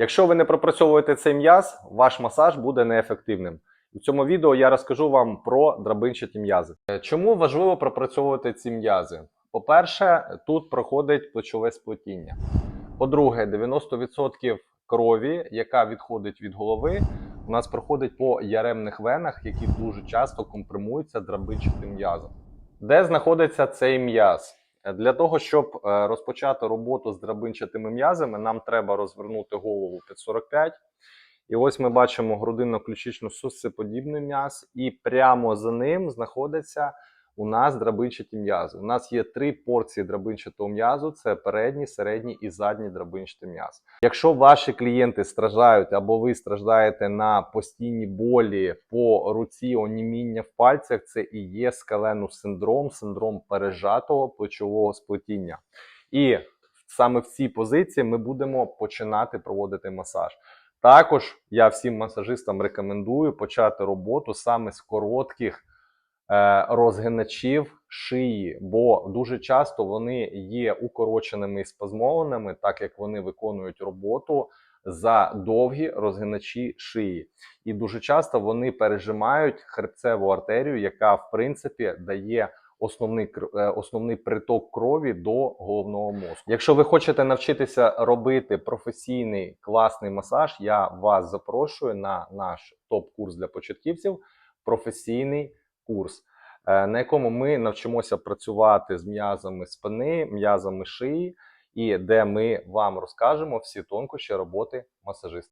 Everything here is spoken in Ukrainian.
Якщо ви не пропрацьовуєте цей м'яз, ваш масаж буде неефективним. У цьому відео я розкажу вам про драбинчаті м'язи. Е, Чому важливо пропрацьовувати ці м'язи? По-перше, тут проходить плечове сплетіння. По-друге, 90% крові, яка відходить від голови, у нас проходить по яремних венах, які дуже часто компримуються драбинчатим м'язом. Де знаходиться цей м'яз? Е, Для того, щоб е, розпочати роботу з драбинчатими м'язами, нам треба розвернути голову під 45. І ось ми бачимо грудинно-ключично сусцеподібний м'яз, і прямо за ним знаходиться у нас драбинчаті м'язи. У нас є три порції драбинчатого м'язу: це передній, середній і задній драбинчатий м'яз. Якщо ваші клієнти страждають або ви страждаєте на постійні болі по руці, оніміння в пальцях, це і є скаленус синдром, синдром пережатого плечового сплетіння. І саме в цій позиції ми будемо починати проводити масаж. Також я всім масажистам рекомендую почати роботу саме з коротких розгиначів шиї, бо дуже часто вони є укороченими і спазмованими, так як вони виконують роботу за довгі розгиначі шиї. І дуже часто вони пережимають хребцеву артерію, яка в принципі дає основний е, основний приток крові до головного мозку. Якщо ви хочете навчитися робити професійний класний масаж, я вас запрошую на наш топ-курс для початківців професійний курс, е, на якому ми навчимося працювати з м'язами спини, м'язами шиї, і де ми вам розкажемо всі тонкощі роботи масажиста.